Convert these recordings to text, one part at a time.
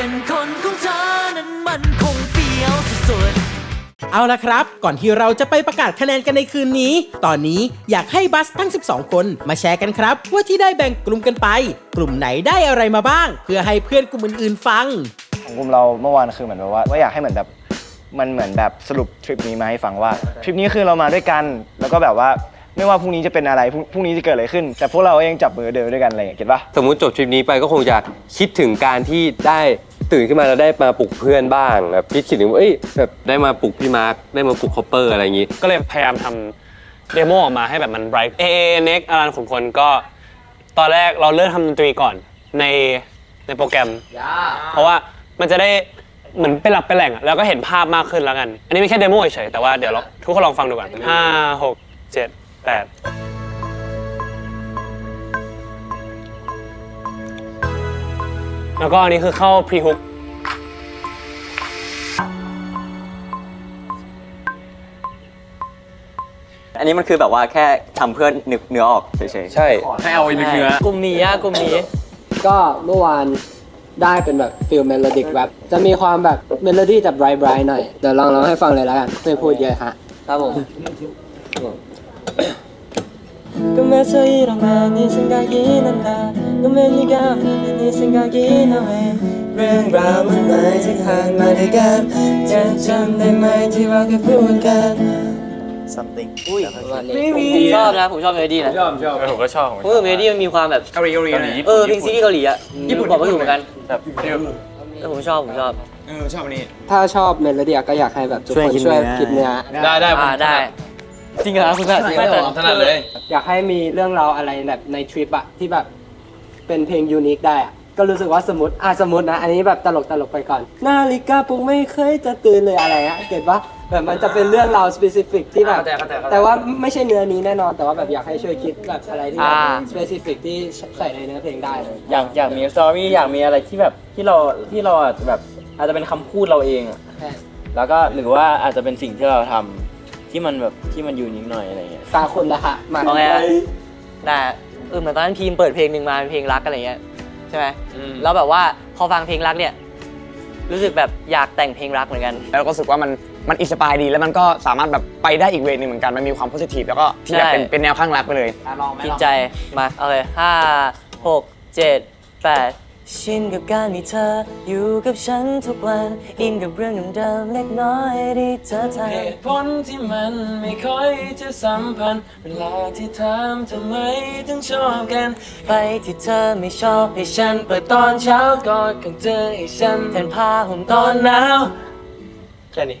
เป็นคนของเธอนั้นมันคงเฟี้ยวสุดๆเอาละครับ ก่อนที่เราจะไปประกาศคะแนนกันในคืนนี้ ตอนนี้อยากให้บัสทั้ง 12 คนมาแชร์กันครับ ว่าที่ได้แบ่งกลุ่มกันไป กลุ่มไหนได้อะไรมาบ้าง เพื่อให้เพื่อนกลุ่มอื่นๆฟัง ของกลุ่มเราเมื่อวานคือเหมือนแบบว่าว่าอยากให้เหมือนแบบมันเหมือนแบบสรุปทริปนี้มาให้ฟังว่าทริปนี้คือเรามาด้วยกัน แล้วก็แบบว่าไม่ว่าพรุ่งนี้จะเป็นอะไรพรุ่งพรุ่งนี้จะเกิดอะไรขึ้น แต่พวกเรายังจับมือเดินไปด้วยกันอะไรอย่างเงี้ยเก็ตปะ สมมุติจบทริปนี้ไปก็คงจะคิดถึงการที่ได้ ตื่นขึ้นมาแล้วได้มาปลุกเพื่อนบ้างแบบคิดคิดถึงว่าเอ้ยแบบได้มาปลุกพี่มาร์คได้มาปลุกคอปเปอร์อะไรอย่างงี้ ก็เลยพยายามทำเดโมออกมาให้แบบมัน bright เอเอเน็กอารันขุนคนก็ ตอนแรกเราเริ่มทำดนตรีก่อนในในโปรแกรม เพราะว่ามันจะได้เหมือนเป็นหลักเป็นแหล่งอะแล้วก็เห็นภาพมากขึ้นแล้วกัน อันนี้ไม่แค่เดโมเฉยๆแต่ว่าเดี๋ยวเราทุกคนลองฟังดูก่อนห้าหกเจ็ดแปด แล้วก็อันนี้คือเข้า pre hook อันนี้มันคือแบบว่าแค่ทำเพื่อนึกเนื้อออกเฉยๆ ใช่ ให้เอาไว้นึกเนื้อ กลุ่มนี้อะกลุ่มนี้ ก็เมื่อวานได้เป็นแบบฟิลเมโลดิกแบบจะมีความแบบเมโลดี้จะไบรท์ไบรท์หน่อย เดี๋ยวลองร้องให้ฟังเลยแล้วกัน ไม่พูดเยอะฮะ ครับผม ก็เมื่อเธอ일어나네 생각이 난다ก็เมื่อ네가 없는 네 생각이 나왜 เรื่องราวมันไม่จะห่างมาด้วยกันจะจำได้ไหมที่เราเคยพูดกัน something อุ้ยผมชอบนะ ผมชอบเมโลดี้นะ ชอบชอบผมก็ชอบ ผมว่าเมโลดี้มันมีความแบบ เกาหลีเกาหลี เออเพลงซีรีส์เกาหลีอะญี่ปุ่นบอกไม่ถูกเหมือนกัน แบบฟิล แต่ผมชอบ ผมชอบ เออชอบอันนี้ ถ้าชอบเมโลดี้ก็อยากให้แบบทุกคน ช่ ช่ ว วย ย คิ คิ ด ด เนื้ เนื้ อ อ ได้ได้ อ่าได้ จริงเหรอคุณแบบจริงเหรอถนัดเลย อยากให้มีเรื่องราวอะไรแบบในทริปอะที่แบบเป็นเพลงยูนิคได้อะก็รู้สึกว่าสมมติอะสมมตินะ อันนี้แบบตลกตลกไปก่อน นาฬิกาปลุกไม่เคยจะตื่นเลยอะไรอะเก็ตปะแบบมันจะเป็นเรื่องราวสเปซิฟิกที่แบบ แต่ว่าไม่ใช่เนื้อนี้แน่นอน แต่ว่าแบบอยากให้ช่วยคิดแบบอะไรที่แบบอ่าสเปซิฟิกที่ใส่ในเนื้อเพลงได้เลยอยากอยากมีสตอรี่อยากมีอะไรที่แบบที่เราที่เราอาจจะแบบอาจจะเป็นคำพูดเราเองอะใช่แล้วก็หรือว่าอาจจะเป็นสิ่งที่เราทำ ที่มันแบบที่มันยูนิคหน่อยอะไรเงี้ย ตาคนละฮะมาเอาไงอะได้เออเหมือนตอนนั้นทีมเปิดเพลงหนึ่งมาเป็นเพลงรักอะไรเงี้ยใช่ไหมแล้วแบบว่าพอฟังเพลงรักเนี่ยรู้สึกแบบอยากแต่งเพลงรักเหมือนกัน แล้วก็รู้สึกว่ามันมันอินสปายดี แล้วมันก็สามารถแบบไปได้อีกเวย์หนึงเหมือนกัน มันมีความโพสิทีฟแล้วก็ที่แบบเป็นใช่ เป็นแนวข้างรักไปเลยจิตใจมาเอาเลยห้าหกเจ็ดแปด ชินกับการมีเธออยู่กับฉันทุกวัน อินกับเรื่องเดิมๆเล็กน้อยที่เธอทำเหตุผลที่มันไม่ค่อยจะสัมพันธ์ เวลาที่ถามทำไมถึงชอบกัน ไปที่เธอไม่ชอบให้ฉัน เปิดตอนเช้ากอดของเธอให้ฉันแทนผ้าห่มตอนหนาวแค่นี้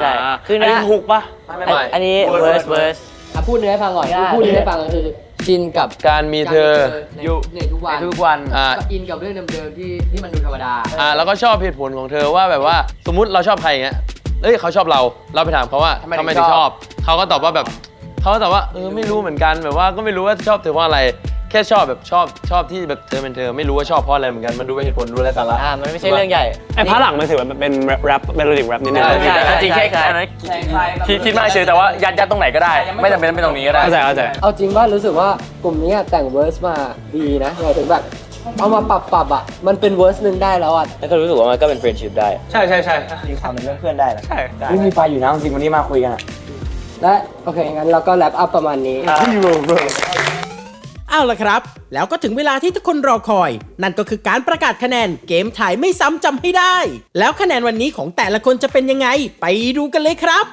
ใช่คืออันนะนี้ฮุกปะอันอันนี้ verse verse อะพูดเนื้อให้ฟังก่อนพูดเนื้อให้ฟังก็คือ ชินกับ การมีเธออยู่ในทุกวันทุกวัน อ่า ก็อินกับเรื่องเดิมๆที่ที่มันดูธรรมดา อ่าแล้วก็ชอบเหตุผลของเธอว่าแบบว่าสมมุติเราชอบใครอย่างเงี้ยเอ้ยเขาชอบเราเราไปถามเขาว่าทำไมถึงทำไมถึงชชออบ บเขาก็ตอบว่าแบบเขาก็ตอบว่าเออไม่รู้เหมือนกันแบบว่าก็ไม่รู้ว่าชอบเธอเพราะอะไร แค่ชอบแบบชอบชอบที่แบบเธอเป็นเธอไม่รู้ว่าชอบเพราะอะไรเหมือนกันมันดูเป็นเหตุผลดูอะไรสาระ อ่ามันไม่ใช่เรื่องใหญ่ไอ้พาร์ทหลังมันถือว่าเป็นแรปเมโลดิกแรปนิดนึงใช่ใช่ใช่จริงแค่ใช่อันนั้นคิดคิดมากเฉยแต่ว่ายัดยัดตรงไหนก็ได้ ไม่จำเป็นต้องเป็นตรงนี้ก็ได้ เข้าใจเข้าใจ เอาจริงว่ารู้สึกว่ากลุ่มนี้แต่งเวอร์สมาดีนะหมายถึงแบบเอามาปรับปรับๆอะ มันเป็นเวอร์สหนึ่งได้แล้วอะ แล้วก็รู้สึกว่ามันก็เป็นเฟรนชิพได้ ใช่ใช่ใช่มีความเป็นเรื่องเพื่อนได้นะใช่ได้ไม่มีไฟอยู่นะจริงวันนี้มาคุยกันและ โอเค งั้นเราก็แรปอัพประมาณนี้ เอาละครับ แล้วก็ถึงเวลาที่ทุกคนรอคอย นั่นก็คือการประกาศคะแนนเกมถ่ายไม่ซ้ำจำให้ได้ แล้วคะแนนวันนี้ของแต่ละคนจะเป็นยังไง ไปดูกันเลยครับ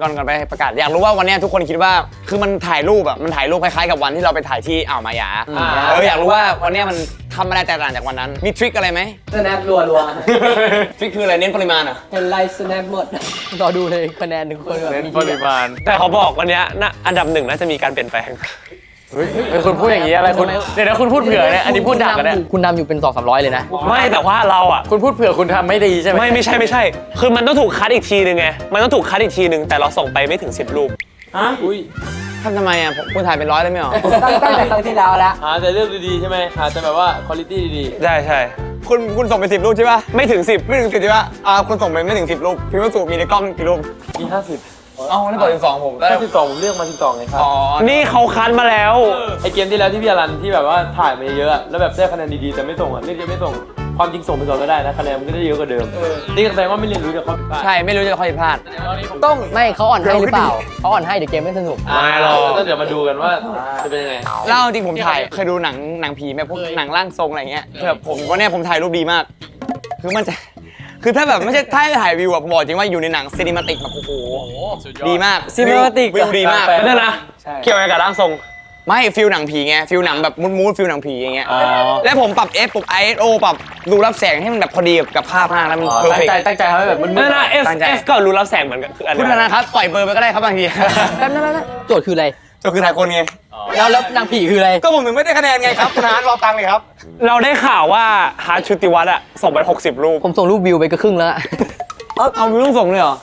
ก่อนก่อนไปประกาศอยากรู้ว่าวันเนี้ยทุกคนคิดว่าคือมันถ่ายรูปอะมันถ่ายรูปคล้ายๆกับวันที่เราไปถ่ายที่อ่าวมายาเอออยากรู้ว่าวันเนี้ยมันทำอะไรแตกต่างจากวันนั้น มีทริคอะไรไหมสแนปรัวรัวทริคคืออะไรเน้นปริมาณอะๆเห็นไลน์สแนปหมดรอดูเลยคะแนนทุกคนแบบเน้นปริมาณ แต่เขาบอกวันเนี้ยน่าอันดับหนึ่งน่าจะมีการเปลี่ยนแปลง เฮ้ยคุณพูดอย่างนี้อะไรคุณเดี๋ยวนะคุณพูดเผื่อเนี่ยอันนี้พูดดักกันเนี่ยคุณนำอยู่เป็นสองสามร้อยเลยนะ ไม่แต่ว่าเราอะคุณพูดเผื่อคุณทำไม่ดีใช่ไหมไม่ไม่ใช่ไม่ใช่ คือมันต้องถูกคัดอีกทีหนึ่งไง มันต้องถูกคัดอีกทีหนึ่งแต่เราส่งไปไม่ถึง 10 รูปฮะอุ้ยทำทำไมอะผมคุณถ่ายเป็นร้อยเลยไม่เหรอตั้งตั้งแต่ครั้งที่แล้วแล้ว หาแต่เรื่องดีๆใช่ไหมหาแต่แบบว่าคุณภาพดีใช่ใช่คุณคุณส่งไปสิบรูปใช่ป่ะ ไม่ถึง 10 ไม่ถึงสิบใช่ป่ะ อ่าคุณส่งไปไม่ถึง10รูปพิมพ์ว่าสูมีในกล้องกี่รูปๆมีห้าสิบ เอ้าแล้วบอกถึงสองผมได้ห้าสิบสองผมเลือกมาสิบสองไงครับ อ๋อนี่เขาคัดมาแล้ว ไอเกมที่แล้วที่พี่อรันที่แบบว่าถ่ายมาเยอะอะแล้วแบบได้คะแนนดีๆแต่ไม่ส่งอะเล่นจะไม่ส่ง ความจริงส่งไปก่อนก็ได้นะ คะแนนมันก็ได้เยอะกว่าเดิม นี่ก็แสดงว่าไม่เรียนรู้จากข้อผิดพลาดใช่ไม่รู้จะข้อผิดพลาด ต้องไม่เขาอ่อนให้หรือเปล่าเขาอ่อนให้เดี๋ยวเกมไม่สนุกไม่หรอกก็เดี๋ยวมาดูกันว่าจะเป็นยังไง เล่าจริงผมถ่ายเคยดูหนังหนังผีไหมพวกหนังร่างทรงอะไรเงี้ยคือแบบผมว่าเนี่ยผมถ่ายรูปดีมาก คือมันจะ คือถ้าแบบไม่ใช่ถ้าถ่ายวิวอะผมบอกจริงว่าอยู่ในหนังซีนิมาติกแบบโอ้โหดีมาก Cinematic วิวดีมากเดี๋ยวนะเกี่ยวอะไรกับร่างทรง ไม่ฟิลหนังผีไงฟิลหนังแบบมูดมูดฟิลหนังผีอย่างเงี้ยอ๋อแล้วผมปรับ F ปรับ ISO ปรับรูรับแสงให้มันแบบพอดีกับภาพมากแล้วมันเพอร์ตั้เฟงกใจตั้งใจทำให้แบบมันนั่นนะ S ตั้งใจ S ก็รู้รับแสงเหมือนกันคืออันคุณเดียวธกันนาครับปล่อยเบอร์ไปก็ได้ครับบางที แป๊บนึงนะโจทย์คืออะไร ก็คือถ่ายคนไง แล้วแล้วนางผีคืออะไร ก็ผมถึงไม่ได้คะแนนไงครับคุณฮาร์ดรอตังค์เลยครับ เราได้ข่าวว่าฮาร์ดชุติวัฒน์อะส่งไป 60 รูป ผมส่งรูปวิวไปก็ครึ่งแล้วอะเอาเอาวิวต้องส่งเลยเหรอ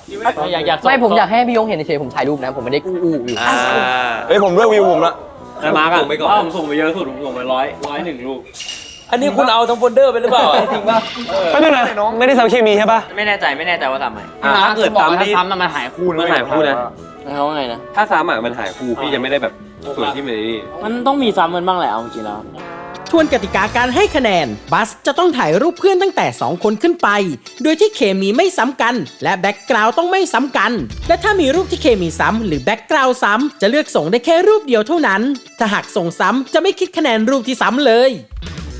อยากอยากไม่ผมอยากให้พี่ยงเห็นเฉยๆผมถ่ายรูปนะ ผมไม่ได้อู้อู้อยู่อ่าเฮ้ยผมด้วยวิวผมละแล้วมาร์กอะว่าผมส่งไปเยอะสุดผมส่งไปร้อยร้อยหนึ่งลูกอันนี้คุณเอาทั้งโฟลเดอร์ไปหรือเปล่าจริงป่ะก็นั่นนะไม่ได้ซ้ำเคมีใช่ปะไม่แน่ใจไม่แน่ใจว่าทำไหมถ้าเกิดซ้ำนี่ซ้ำมันหายคู่มันหายคู่นะเขาว่าไงนะถ้าซ้ำอะมันหายคู่พี่จะไม่ได้แบบ ส่วนที่มันนี่มันต้องมีซ้ำมันบ้างแหละเอาจริงแล้ว ทวนกติกาการให้คะแนน บัสจะต้องถ่ายรูปเพื่อนตั้งแต่ 2 คนขึ้นไป โดยที่เคมีไม่ซ้ำกัน และแบ็กกราวด์ต้องไม่ซ้ำกัน และถ้ามีรูปที่เคมีซ้ำหรือแบ็กกราวด์ซ้ำจะเลือกส่งได้แค่รูปเดียวเท่านั้น ถ้าหากส่งซ้ำจะไม่คิดคะแนนรูปที่ซ้ำเลย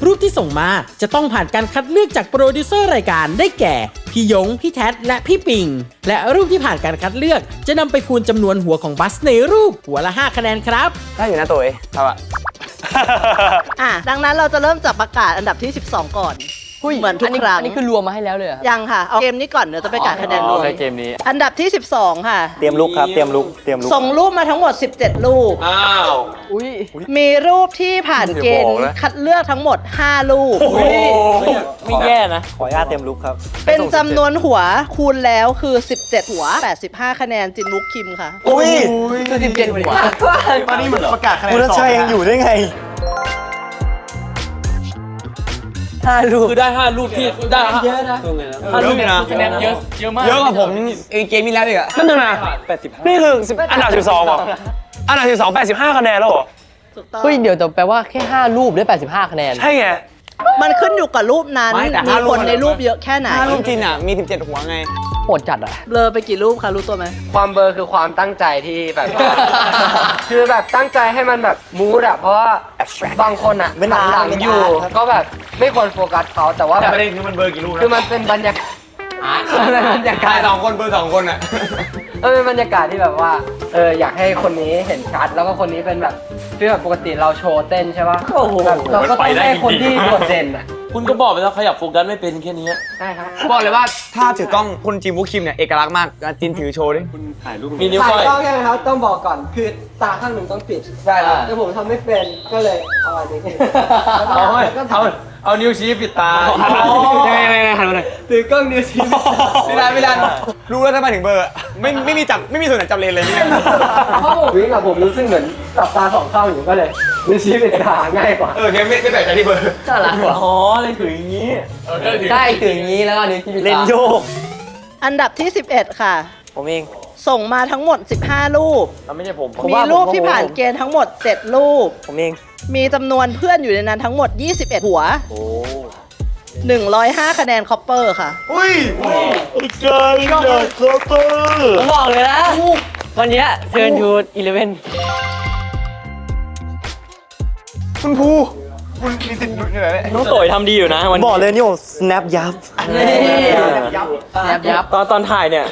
รูปที่ส่งมาจะต้องผ่านการคัดเลือกจากโปรดิวเซอร์รายการได้แก่ พี่ยง พี่แท็ดและพี่ปิง และรูปที่ผ่านการคัดเลือก จะนำไปคูณจำนวนหัวของบัสในรูปหัวละ 5 คะแนนครับ ได้อยู่นะตัวเองครับอะ อะ ดังนั้นเราจะเริ่มจากประกาศอันดับที่ 12 ก่อน เหมือนทุกครั้งอันนี้คือรวมมาให้แล้วเลยเหรอยังค่ะ เอาเกมนี้ก่อนเดี๋ยวจะไปประกาศคะแนนรวมแค่เกมนี้ อันดับที่ 12 ค่ะ เตรียมลุกครับ เตรียมลุก เตรียมลุก ส่งรูปมาทั้งหมด 17 รูป อ้าว อุ้ยมีรูปที่ผ่านเกณฑ์คัดเลือกทั้งหมด 5 รูป ไม่แย่นะ ขออนุญาตเตรียมลุกครับ เป็นจำนวนหัวคูณแล้วคือ 17 หัว 85 คะแนนจินมุกคิมค่ะอุ้ยคือสิบเจ็ดหัวตอนนี้เหมือนประกาศคะแนนคุณชัยยังอยู่ได้ไง ห้ารูป คือได้ห้ารูปที่ได้เยอะนะห้ารูปเยอะนะคะแนนเยอะเยอะมาก เยอะกว่าผมไอ้เกมนี้แล้วอีกอะนั่นนะนี่คือ10อันดับ12เหรออันดับ12 85คะแนนแล้วเหรอถูกต้องเฮ้ยเดี๋ยวแต่แปลว่าแค่ 5 รูปได้ 85 คะแนน ใช่ไง มันขึ้นอยู่กับรูปนั้น ไม่แต่มีห้ารูปคนในรูปเยอะแค่ไหนถ้ารูปจินอะมี 17 หัวไง โหดจัดอะ เบลอไปกี่รูปคะรู้ตัวไหม ความเบลอร์คือความตั้งใจที่แบบคือแบบตั้งใจให้มันแบบมูดอะเพราะว่าบางคนอะเป็นอาร์ตหลังเป็นอยู่อาร์ตครับก็แบบไม่ควรโฟกัสเขาแต่ว่าแต่แบบประเด็นคือมันเบอร์กี่รูปนะคือมันเป็นบรรยากาศ มันเป็นบรรยากาถ่าศยสองคนเบอร์สองคนอะเออเป็นบรรยากาศที่แบบว่าเอออยากให้คนนี้เห็นชัด แล้วก็คนนี้เป็นแบบที่แบบปกติเราโชว์เต้นใช่ปะโอ้โหแบบเราก็ต้องให้คนที่โดดเด่นอะ คุณก็บอกไปแล้วขยับโฟกัสไม่เป็นแค่นี้ใช่ครับ บอกเลยว่าถ้าถือกล้องคุณจิมบุกคิมเนี่ยเอกลักษณ์มากอะจินถือโชว์ดิมีนิ้วถ่าก้อยยกล้องใช่ไหมครับ ต้องบอกก่อน คือตาข้างหนึ่งต้องปิด ใช่ครับ แต่ผมทำไม่เป็น ก็เลยเอาอันนี้เอาแล้วก็เอา เอานิ้วชี้ปิดตายังไงยังไงยังไงหันมาหน่อยถือกล้องนิ้วชี้ไม่ได้ไม่ได้รู้แล้วทำไมถึงเบอร์อะไม่ไม่มีจับไม่มีส่วนไหนจับเลนเลยเนี่ยเพราะผมวิ่งอะผมรู้สึกเหมือนหลับตาสองข้างอยู่ก็เลยนิ้วชี้ปิดตาง่ายกว่า เออเนี่ยไม่ไม่แปลกใจที่เบอร์น่ารักว่ะอ๋อเลยถืออย่างนี้ได้ถึงอย่างนี้แล้วก็นิ้วที่ปิดตาเล่นโยกอันดับที่ 11 ค่ะ ผมเอง ส่งมาทั้งหมด 15 รูป มันไม่ใช่ผมมีรูปที่ผ่านเกณฑ์ทั้งหมด 7 รูป ผมเอง มีจำนวนเพื่อนอยู่ในนั้นทั้งหมด 21 หัว โอ้105 คะแนนคอปเปอร์ค่ะผมบอกเลยนะ วันเนี้เทิร์นทูอีเลเว่นคุณภูคุณมีสิทธิ์หลุดอยู่ไหนเนี่ยน้องโตยทำดีอยู่นะ วันบอกเลยนี่ผม snap ยับ ยับยับตอนตอนถ่ายเนี่ย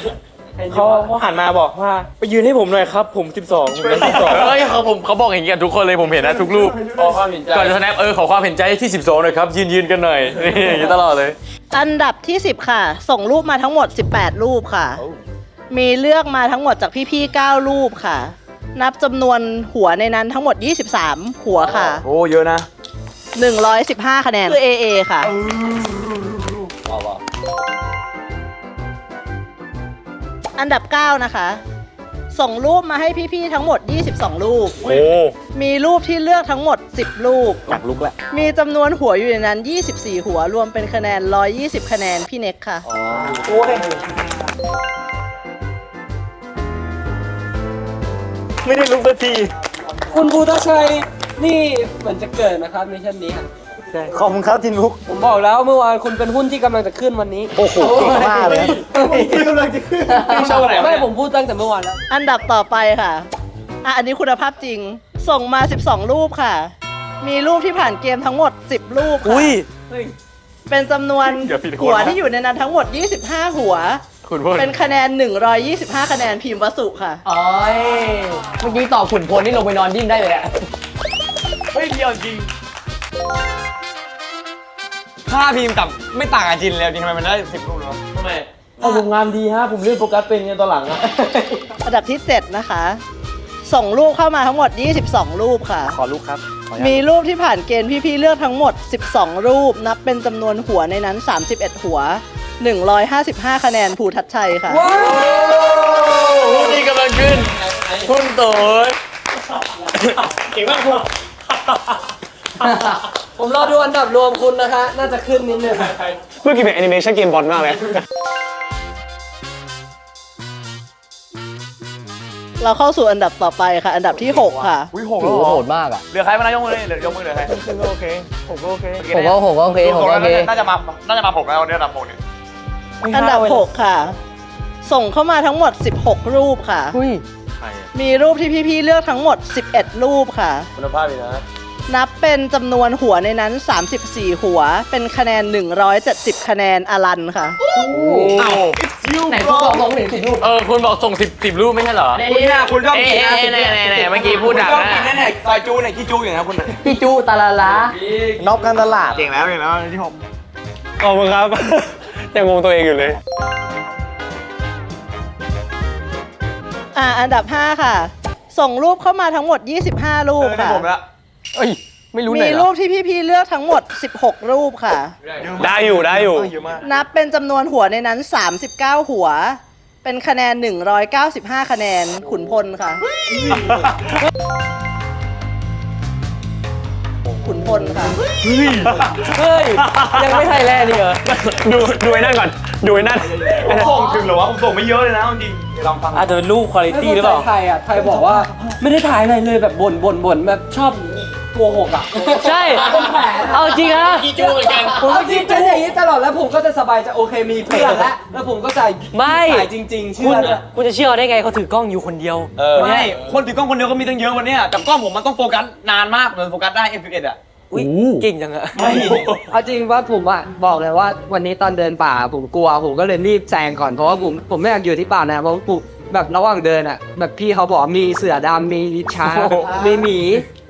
เขาเขาหันมาบอกว่า ไปยืนให้ผมหน่อยครับ ผม 12ผมเป็น12เฮ้ยเขาผมเขาบอกอย่างนี้กับทุกคนเลยผมเห็นนะทุกรูปขอความเห็นใจก่อนจะ snap เออขอความเห็นใจที่ 12หน่อยครับ ยืนยืนกันหน่อยนี่อย่างนี้ตลอดเลย อันดับที่ 10 ค่ะ ส่งรูปมาทั้งหมด 18 รูปค่ะ มีเลือกมาทั้งหมดจากพี่ๆ9รูปค่ะ นับจำนวนหัวในนั้นทั้งหมด 23 หัวค่ะ โอ้เยอะนะ 115 คะแนนคือ AA ค่ะ อันดับ 9 นะคะ ส่งรูปมาให้พี่ๆทั้งหมด 22 รูป โอ้มีรูปที่เลือกทั้งหมด 10 รูป อยากลุกแหละมีจำนวนหัวอยู่ในนั้น 24 หัวรวมเป็นคะแนน 120 คะแนนพี่เน็กค่ะไม่ได้ลุกสักที คุณภูทัชชัยนี่เหมือนจะเกิดนะครับมิชชั่นนี้ อะขอบคุณครับจินบุ๊กผมบอกแล้วเมื่อวานคุณเป็นหุ้นที่กำลังจะขึ้นวันนี้โอ้โหเก่งมากเลยที่กำลังจะขึ้นชอบอะไรวะเนี่ยไม่ผมพูดตั้งแต่เมื่อวานแล้ว อันดับต่อไปค่ะ อะ อันนี้คุณภาพจริง ส่งมา 12 รูปค่ะ มีรูปที่ผ่านเกมทั้งหมด 10 รูปค่ะอุ้ยเป็นจำนวนเดี๋ยวผิดคนหัวนะที่อยู่ในนั้นทั้งหมด 25 หัวคุณพูดเป็นคะแนน 125 คะแนนพิมพ์วสุค่ะอ๋อยเมื่อกี้ตอบขุนพลนี่ลงไปนอนดิ้นได้เลยอะเฮ้ยเดียวจริง ถ้าพิมพ์กับไม่ต่างกับจินเลยจริงทำไมมันได้สิบรูปแล้วทำไมเอาผมงานดีฮะ ผมเล่นโฟกัสเป็นไงตอนหลังอะอันดับที่ 7 นะคะ ส่งรูปเข้ามาทั้งหมด 22 รูปค่ะ ขอลูกครับขออนุญาตมีรูปที่ผ่านเกณฑ์พี่ๆเลือกทั้งหมด 12 รูป นับเป็นจำนวนหัวในนั้น 31 หัว 155 คะแนนภูทัชชัยค่ะพูดนี่กำลังขึ้นคุณโตยเก่งมากคุณ ผมรอดูอันดับรวมคุณนะฮะน่าจะขึ้นนิดนึงเมื่อกี้เป็นแอนิเมชันเกมบอลมากเลย เราเข้าสู่อันดับต่อไปค่ะ อันดับที่ 6 ค่ะ อุ้ยหกแล้วเหรอโหดมากอะเหลือใครมานายกมือเลยเหลือยกมือเหลือใครผมก็โอเค ผมก็โอเคผมก็ผมก็โอเคผมก็โอเค น่าจะมาน่าจะมาผมแล้ววันนี้อันดับหกเนี่ยอันดับ6ค่ะ ส่งเข้ามาทั้งหมด 16 รูปค่ะ อุ้ยมีรูปที่พี่ๆเลือกทั้งหมด 11 รูปค่ะ คุณภาพดีนะ นับเป็นจำนวนหัวในนั้น 34 หัว เป็นคะแนน 170 คะแนนอลันค่ะไหนคุณบอกลงหนึ่งสิบรูปเออ คุณบอกส่งสิบสิบรูปไม่ใช่เหรอ คุณน่ะคุณชอบกินนะเอ๊ะแน่แน่แน่เมื่อกี้พูดดักชอบนะกินแน่ๆซอยจูเนี่ยขี้จูอย่างนี้คุณน่ะพี่จูตาลาลานอกการตลาด เก่งแล้วเก่งแล้วที่หกขอบคุณครับ ยังงงตัวเองอยู่เลย อ่าอันดับ 5 ค่ะ ส่งรูปเข้ามาทั้งหมด 25 รูเอปอได้ค่ะ ผมละ เอ้ย ไม่รู้ไหนมีเหรรูอปที่พี่ๆเลือกทั้งหมด 16 รูปค่ะ ได้อยู่ได้อยู่ เยอะมากนับเป็นจำนวนหัวในนั้น 39 หัว เป็นคะแนน 195 คะแนนขุนพลค่ะ ขุนพลค่ะ เฮ้ย ยังไม่ไทยแลนด์นี่เหรอ ดูดูไอ้นั่นก่อน ดูไอ้นั่นไอ้นั่นส่งถึงเหรอวะผมส่งไม่เยอะเลยนะจริงเดี๋ยวลองฟังอาจจะเป็นรูปคุณภาพหรือเปล่า ไทยอะ ไทยบอกว่า ไม่ได้ถ่ายอะไรเลยแบบบ่นบ่นบ่นแบบชอบ โกหกอะใช่ เป็นแผลเอาจริงนะกี่จูเหมือนกัน ผมก็คิดเป็นอย่างนี้ตลอดแล้วผมก็จะสบายใจโอเคมีเพื่อนแล้วแล้วผมก็จะไม่ ถ่ายจริงๆเชื่คุณอเลยคุณจะเชื่อได้ไงเขาถือกล้องอยู่คนเดียว เออไม่คนถือกล้องคนเดียวก็มีตั้งเยอะวันเนี้ยแต่กล้องผมมันต้องโฟกัสนานมากเหมือนโฟกัสได้ F11 อะ อุ้ยเก่งจังอะไม่เอาจริงว่าผมอะบอกเลยว่าวันนี้ตอนเดินป่าผมกลัวผมก็เลยรีบแซงก่อนเพราะว่าผมผมไม่อยากอยู่ที่ป่านะเพราะว่าผม แบบระหว่างเดินอะ แบบพี่เขาบอกมีเสือดำมีช้างมีหมี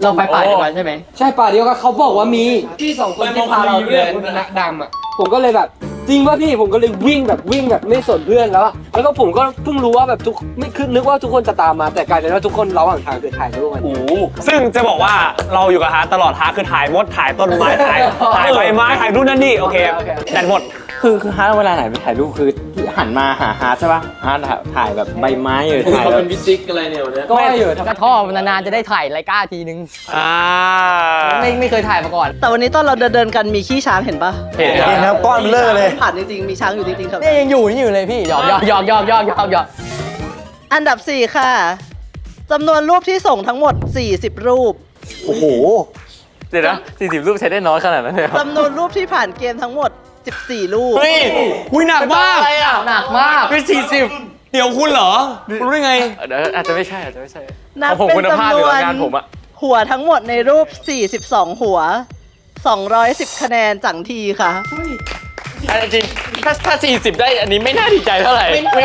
เราไปป่าเดียวกันใช่ไหมใช่ป่าเดียวกันเขาบอกว่ามีพี่สองคนที่พาเราเดินนักดำอะผมก็เลยแบบจริงป่ะพี่ผมก็เลยวิ่งแบบวิ่งแบบไม่สนเพื่อนแล้วอะแล้วก็ผมก็เพิ่งรู้ว่าแบบทุกไม่คือนึกว่าทุกคนจะตามมาแต่กลายเป็นว่าทุกคนระหว่างทางคือถ่ายรูปกันซึ่งจะบอกว่าเราอยู่กับฮาร์ตตลอดฮาร์ตคือถ่ายมดถ่ายต้นไม้ถ่ายถ่ายใบไม้ถ่ายนู่นนั่นนี่โอเคแบตหมดคือคือฮาร์ดเวลาไหนไปถ่ายรูปคือ หันมาหาฮาร์ดใช่ปะฮาร์ดถ่ายแบบใบไม้หรือถ่ายเขาแบเป็บนวิจิกอะไรเนี่ยวันเนี้ยก็ว่าอยู่ทำกระท่อมนานๆจะได้ถ่ายรายการทีนึงอ่าไม่ไม่เคยถ่ายมาก่อน แต่วันนี้ตอนเราเดินเดินๆกันมีขี้ช้างเห็นปะเห็นครับเห็นครับก้อนเบลอเลยผ่านจริงๆมีช้างอยู่จริงๆครับนี่ยังอยู่นี่อยู่เลยพี่หยอกหยอกหยอกหยอกหยอกหยอกหยอกอันดับ4ค่ะจำนวนรูปที่ส่งทั้งหมด 40 รูป โอ้โหเดี๋ยวนะสี่สิบรูปใช้ได้น้อยขนาดนั้นเลยเหรอจำนวนรูปที่ผ่านเกมทั้งหมด 14รูปเฮ้ยอุ้ยหนักมากอะไรอะหนักมากไม่สี่สิบเดี๋ยวคุณเหรอ คุณรู้ได้ไง เดี๋ยวอาจจะไม่ใช่อาจจะไม่ใช่นับของผมเป็นคุณภาพจำนหรือวนว่างานผมอะหัวทั้งหมดในรูป 42 หัว 210 คะแนนจังทีค่ะ อันจริงถ้าถ้าสี่สิบได้อันนี้ไม่น่าดีใจเท่าไหร่ไม่ไม่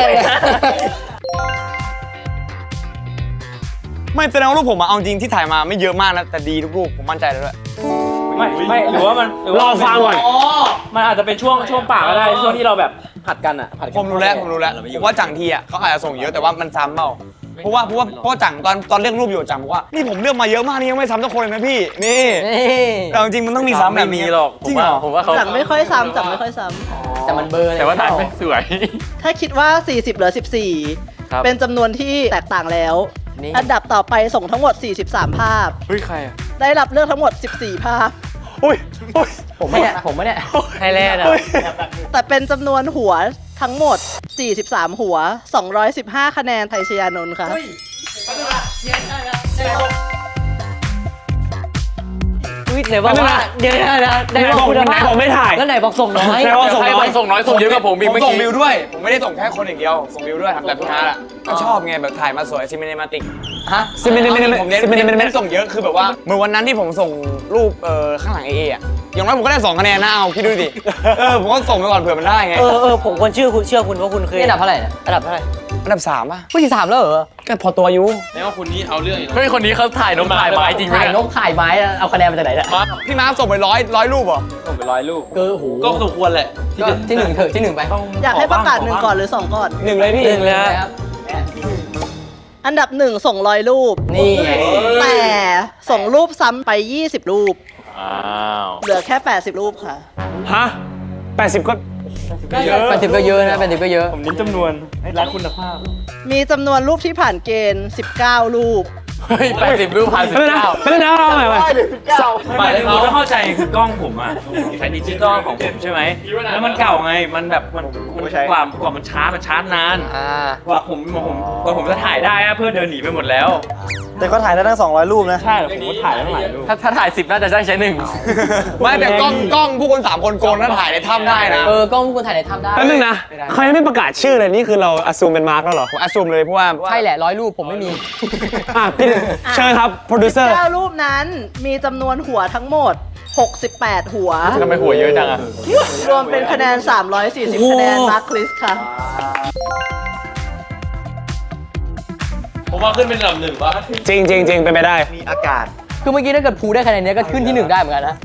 ไม่แสดงว่ารูปผมอะเอาจริงที่ถ่ายมาไม่เยอะมากนะแต่ดีทุกรูปผมมั่นใจเลยด้วย ไม่ไม่หรือว่ามันหรือว่ารอฟังก่อนมันอาจจะเป็นช่วงช่วงป่าก็ได้ช่วงที่เราแบบผัดกันอะผัดกันผมรู้แล้วผมรู้แล้วผมว่าจังทีอะเขาอาจจะส่งเยอะแต่ว่ามันซ้ำเปล่าเพราะว่าเพราะว่าเพราะว่าจังตอนตอนเลือกรูปอยู่จังบอกว่านี่ผมเลือกมาเยอะมากนี่ยังไม่ซ้ำทุกคนเลยนะพี่นี่นี่แต่จริงๆมันต้องมีซ้ำแบไม่บมีนี้หรอกผจริมงเหว่ารอผมว่าเขาจังไม่ค่อยซ้ำจังไม่ค่อยซ้แต่มันเบลอร์แต่ว่าถ่ายไม่สวยำถ้าคิดว่า 40เหลือครับ14เป็นจำนวนที่แตกต่างแล้ว อันดับต่อไปส่งทั้งหมด 43 ภาพ เฮ้ยใครอะได้รับเลือกทั้งหมด 14 ภาพ อุ้ยอุ้ยผมไม่เนี่ยผมไม่เนี่ยไทยแลนด์อะแต่เป็นจำนวนหัวทั้งหมด 43 หัว 215 คะแนนไทยชยานนท์ค่ะอ อุ้ยไหนบอกว่าเดี๋ยวนะนะไหนบอกคุณภาพไหนบอกไม่ถ่ายแล้วไหนบอกส่งน้อยไหนบอกส่งน้อยส่งน้อยส่งเยอะกว่าผมอีกผมเมื่อส่งกี้วิวด้วย ผมไม่ได้ส่งแค่คนอย่างเดียว ส่งวิวด้วยทำแบบพี่ฮาร์ดอะก็ชอบไงแบบถ่ายมาสวยซิมิเนมาติกฮะซิมิเนมาติกผมเน้น Cinematic เน้นเน้นส่งเยอะคือแบบว่าเมื่อวันนั้นที่ผมส่งรูปเอ่อข้างหลังเอเอะอย่างน้อยผมก็ได้สองคะแนนนะเอาคิดดูดิเออผมก็ส่งไปก่อนเผื่อมันได้ไงเออเออผมควรเชื่อคุณเชื่อคุณว่าคุณเคยอันดับเท่าไหร่นะอันดับเท่าไหร่อันดับสามป่ะผู้ที่สามแล้วเหรอ ก็พอตัวอายุแล้วคนนี้เอาเรื่องอีกเฮ้ยคนนี้เขาถ่ายนกถ่ายไม้จริงไหมถ่ายเนี่ยนกถ่ายไม้เอาคะแนนมาจากไหนเนี่ยพี่มาร์คส่งไปร้อยร้อยรูปเหรอส่งไปร้อยรูปเกอหูก็สมควรแหละก็ที่หนึ่งเถอะที่หนึ่งไปอยากให้ประกาศหนึ่งก่อนหรือสองก่อนหนึ่งเลยพี่หนึ่งเลยครับอันดับหนึ่งส่งร้อยรูป นี่ไงแต่ส่งรูปซ้ำไป 20 รูป อ้าว เหลือแค่ 80 รูปค่ะ ฮะแปดสิบ ก็เยอะเป็นสิบก็เยอะนะเป็นสิบก็เยอะ ผมเน้นจำนวนรักคุณภาพ มีจำนวนรูปที่ผ่านเกณฑ์ 19 รูป เฮ้ยแปดสิบรูปผ่านสิบไม่นะเก้าไม่นะเอาใหม่ใหม่หมายถึงผมไม่เข้าใจคือกล้องผมอะใช้ดิจิตอลของผมใช่ไหมแล้วมันเก่าไงมันแบบมันมันกว่ากว่ามันช้ามันช้านานอ่ากว่าผมผมกว่าผมจะถ่ายได้อะเพื่อนเดินหนีไปหมดแล้ว แต่ก็ถ่ายได้ทั้ง 200 รูปนะ ใช่ผมก็ถ่ายตั้งหลายรูป ถ้าถ้าถ่ายสิบน่าจะได้ใช้หนึ่งไม่แต่กล้องกล้องผู้คนสามคนโกนแล้วถ่ายในถ้ำได้นะ เออกล้องคุณถ่ายในถ้ำได้แป๊บนึงนะเขายังไม่ประกาศชื่อเลยนี่คือเราอ s ซูมเป็นมาร์กแล้วเหรอผมอ s ซูมเลยเพราะว่า ใช่แหละร้อยรูปผมไม่มีอะพี่เชิญครับโปรดิวเซอร์ 19รูปนั้นมีจำนวนหัวทั้งหมด 68 หัว ทำไมหัวเยอะจังอะรวมเป็นคะแนน 340 คะแนนมาร์คลิสค่ะ ผมว่าขึ้นเป็นอันดับหนึ่งป่ะจริงจริงจริงเป็นไปได้ มีอากาศ คือเมื่อกี้ถ้าเกิดภูได้คะแนนเนี้ยก็ขึ้นที่หนึ่งได้เหมือนกันนะ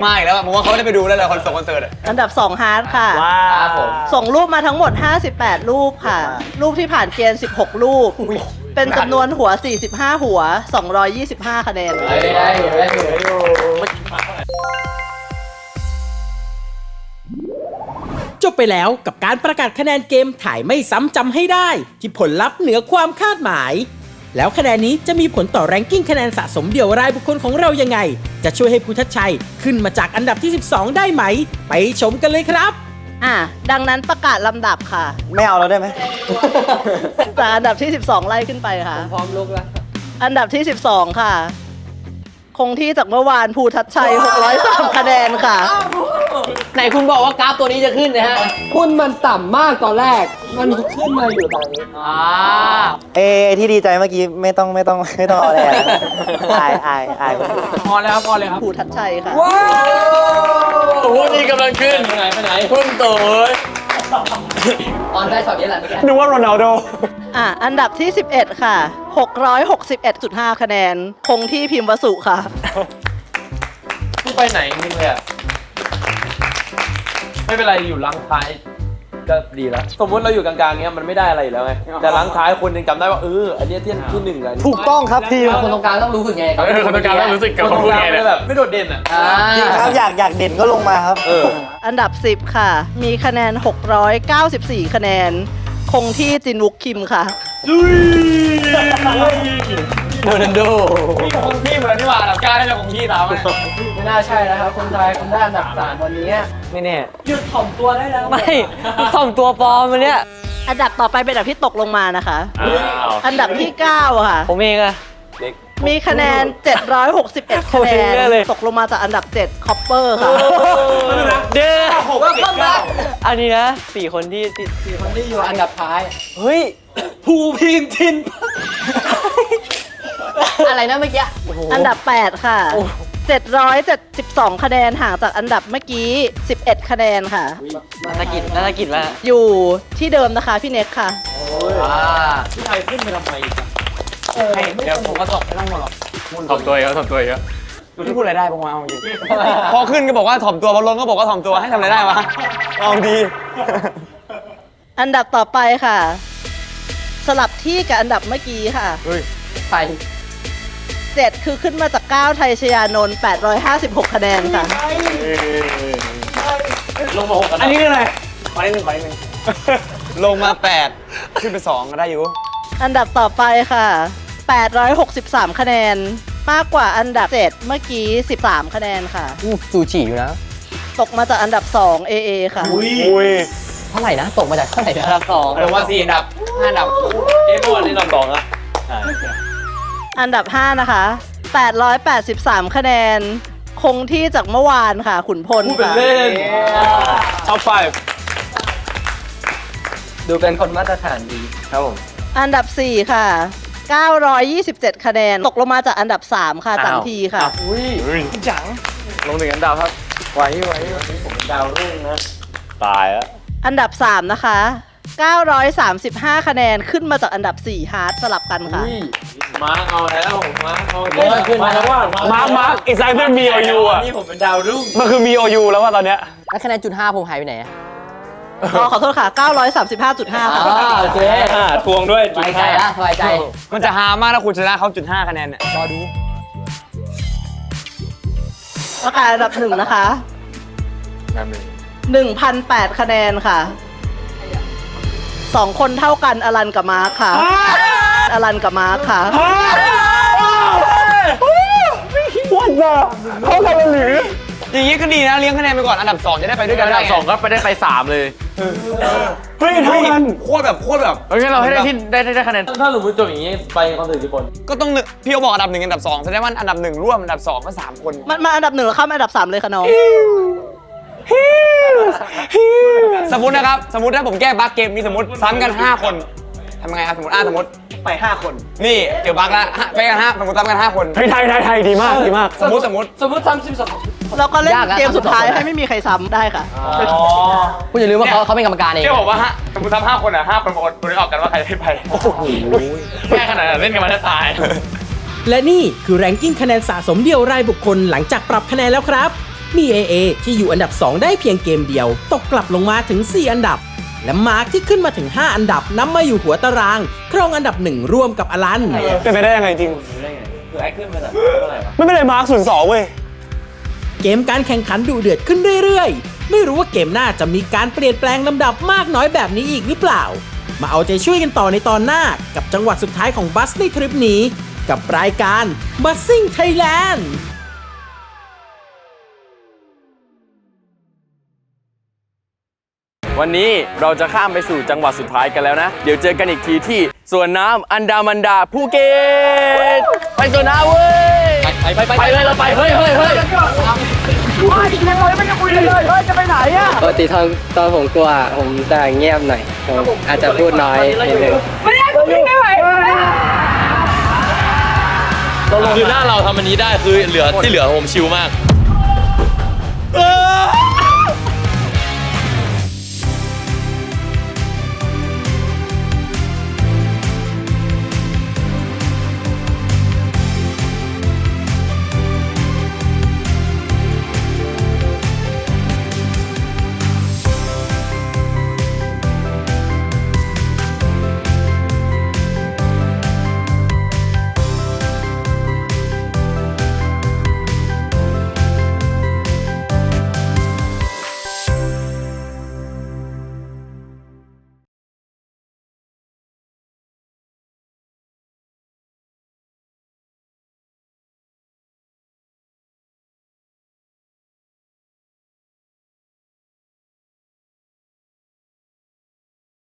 ไม่แล้วอะผมว่าเขาได้ไปดูแล้วแหละคอนเสิร์ตคอนเสิร์ตอะอันดับ 2 ฮาร์ดค่ะครับผม ส่งรูปมาทั้งหมด 58 รูปค่ะ รูปที่ผ่านเกณฑ์ 16 รูป เป็นจำนวนหัว 45 หัว 225 คะแนน ได้ได้อยู่ได้อยู่จบไปแล้วกับการประกาศคะแนนเกมถ่ายไม่ซ้ำจำให้ได้ ที่ผลลัพธ์เหนือความคาดหมาย แล้วคะแนนนี้จะมีผลต่อแรงกิ้งคะแนนสะสมเดี่ยวรายบุคคลของเรายังไง จะช่วยให้ภูทัชชัยขึ้นมาจากอันดับที่ 12 ได้ไหม ไปชมกันเลยครับ อะ ดังนั้นประกาศลำดับค่ะ ไม่เอาแล้วได้ไหม จากอันดับที่ 12 ไล่ขึ้นไปค่ะ พร้อมลุกแล้ว อันดับที่ 12 ค่ะ คงที่จากเมื่อวานภูทัชชัย 603 คะแนนค่ะ ไหนคุณบอกว่ากราฟตัวนี้จะขึ้นนะฮะคุณมันต่ำมากตอนแรก มันขึ้นมาอยู่ตอนนี้ อ่า เอไอ้ที่ดีใจเมื่อกี้ไม่ต้องไม่ต้องไม่ต้องเอาอะไรนะอายอายอาย พอแล้วพอเลยครับ ภูทัชชัยค่ะโอ้โหนี่กำลังขึ้นไปไหนไปไหนพึ่งตัวเอ้ยออนได้ช็อตนี้แหละเมื่อกี้นึกว่าโรนัลโดอะอันดับที่ 11 ค่ะ 661.5 คะแนน คงที่พิมพ์วสุค่ะ ไปไหนนี่เลยอะไม่เป็นไรอยู่ลังท้าย ก็ดีแล้ว สมมติเราอยู่กลางๆเงี้ยมันไม่ได้อะไรอยู่แล้วไง แต่ลังท้ายคนยังจำได้ว่าเอออันเนี้ยที่ที่หนึ่งเลยถูกต้องครับทีมคนตรงกลางต้องรู้สึกไงเออคนตรงกลางต้องรู้สึกกับคำพูดไงเนี่ยแบบไม่โดดเด่นอะอ่าจริงครับอยากอยากเด่นก็ลงมาครับเอออันดับ 10 ค่ะ มีคะแนน 694 คะแนน คงที่จินวุกคิมค่ะโรนัลโดนี่คงที่เหมือนที่ว่าอันดับเก้าได้จะคงที่ตามมั นไม่น่าใช่นะครับคนไทยคนด้านอันดับสามวันนี้ไม่แน่หยุดถ่อมตัวได้แล้วไม่ถ่อมตัวปลอมมันเนี่ย อันดับต่อไปเป็นอันดับที่ตกลงมานะคะ อ้าวอันดับที่ 9 ค่ะ ผมเองอะมีคะแนน 761 คะแนโอ้ยแย่เลยนตกลงมาจากอันดับ 7 คอปเปอร์ค่ะ เด้อหกอันนี้นะสี่คนที่ที่สี่คนที่อยู่อันดับท้าย เฮ้ยภูพิงทิน อะไรนะเมื่อกี้โโหอันดับ 8 ค่ะ 772 คะแนนห่างจากอันดับเมื่อกี้ 11 คะแนนค่ะ นาฏกิจนาฏกิจว่าอยู่ที่เดิมนะคะพี่เน็กค่ะ อ่าพี่ไทยขึ้นไปทำไมอีกอะเดี๋ยวผมก็ตกไม่ต้องหมดหรอกถ่อมตัวเยอะถ่อมตัวเยอะดูที่พูดอะไรได้บ้างวะเอาจริงพอขึ้นก็บอกว่าถ่อมตัวพอลงก็บอกว่าถ่อมตัวให้ทำอะไรได้วะเอาดี อันดับต่อไปค่ะ สลับที่กับอันดับเมื่อกี้ค่ะ ไป 7 คือขึ้นมาจาก 9 ไทยชยานนท์856 คะแนนค่ะ ลงมาหกกันอันนี้คืออะไรขอนิดนึงขอนิดนึงลงมาแปดขึ้นไปสองก็ได้อยู่ อันดับต่อไปค่ะ 863 คะแนน มากกว่าอันดับ 7 เมื่อกี้ 13 คะแนนค่ะอู้ซูชิอยู่นะ ตกมาจากอันดับ 2 AA ค่ะอุ้ยเท่าไหร่นะ ตกมาจากเท่าไหร่นะ อันดับสองลงมาสี่อันดับห้าอันดับ เอ้เมื่อวานนี้ลำสองอะ อันดับ 5 นะคะ 883 คะแนน คงที่จากเมื่อวานค่ะ ขุนพลค่ะท็อปดูเป็นคนมาตรฐานดีครับผม อันดับ 4 ค่ะ 927 คะแนน ตกลงมาจากอันดับ 3 ค่ะจันทีค่ะจังลงหนึ่งอันดาวครับ ไหวไหวผมเป็นดาวรุ่งนะ ตายแล้ว อันดับ 3 นะคะ 935 คะแนนขึ้นมาจากอันดับ 4 ฮาร์ดสลับกันค่ะ มาเอาแล้วมาเอาเฮ้ยมันขึ้นมาแล้วว่ามาร์คมาร์คอีกไซเคิลมีโอยูอะนี่ผมเป็นดาวรุ่งมันคือมีโอยูแล้วว่าตอนเนี้ยแล้วคะแนนจุดห้าผมหายไปไหนอะอ๋อขอโทษค่ะ 935.5 ค่ะ โอเคทวงด้วยสบายใจละสบายใจ มันจะฮามากถ้าคุณชนะเขาจุดห้าคะแนนเนี่ยรอดูประกาศอันดับหนึ่งนะคะ1,008คะแนนค่ะ สองคนเท่ากันอลันกับมาร์คค่ะ อลันกับมาร์คค่ะอย่างนี้ก็ดีนะเลี้ยงคะแนนไปก่อนอันดับ2จะได้ไปด้วยกันอันดับสองก็ไปได้ไปสามเลยเฮ้ยเท่ากันโคตรแบบโคตรแบบเอ้ยงั้นเราให้ได้ที่ได้ได้ได้คะแนนถ้าสมมติจบอย่างนี้ไปคอนเสิร์ตกี่คนก็ต้องหนึ่งพี่เขาบอกอันดับหนึ่งอันดับสองแสดงว่าอันดับหนึ่งร่วมอันดับสองก็สามคนมันมาอันดับหนึ่งแล้วข้ามอันดับสามเลยค่ะน้อง สมมตินะครับสมมติถ้าผมแก้บั๊กเกมนี้สมมติซ้ำกัน5คน ทำยังไงครับสมมติอ่าสมมติไป 5 คนนี่เจอบั๊กแล้วไปกันห้าสมมติซ้ำกัน5คนไทยไทยไทยไทยดีมากดีมากสมมติสมมติสมมติซ้ำสิบสองเราก็เล่นยากอะเกมสุดท้ายให้ไม่มีใครซ้ำได้ค่ะ คุณอย่าลืมว่าเขาเขาเป็นกรรมการเอง เชื่อผมว่าฮะสมมติซ้ำห้าคนอะห้าคนบอกคนออกกันว่าใครได้ไปแค่ขนาดนั้นเล่นกันมาแทบตาย และนี่คือแรงกิ้งคะแนนสะสมเดียวรายบุคคลหลังจากปรับคะแนนแล้วครับ มี AA ที่อยู่อันดับ 2 ได้เพียงเกมเดียว ตกกลับลงมาถึง 4 อันดับ และมาร์คที่ขึ้นมาถึง 5 อันดับนำมาอยู่หัวตาราง ครองอันดับ1ร่วมกับอลัน เป็นไปได้ยังไงจริง คือไอ้ขึ้นมาจากเท่าไหร่วะไม่เป็นไรมาร์คศูนย์สองเว้ย เกมการแข่งขันดุเดือดขึ้นเรื่อยๆ ไม่รู้ว่าเกมหน้าจะมีการเปลี่ยนแปลงลำดับมากน้อยแบบนี้อีกหรือเปล่า มาเอาใจช่วยกันต่อในตอนหน้า กับจังหวัดสุดท้ายของบัสในทริปนี้ กับรายการ Buzzing Thailand วันนี้เราจะข้ามไปสู่จังหวัดสุดท้ายกันแล้วนะ เดี๋ยวเจอกันอีกทีที่สวนน้ำอันดามันดาภูเก็ตไปสวนน้ำเว้ยไปไปไปไปเลยเราไปเฮ้ยเฮ้ยเฮ้ยปกติตอนตอนผมกลัวผมจะเงียบหน่อยผมอาจจะพูดน้อยนิดนึงคือหน้าเราทำอันนี้ได้คือเหลือที่เหลือผมชิลมาก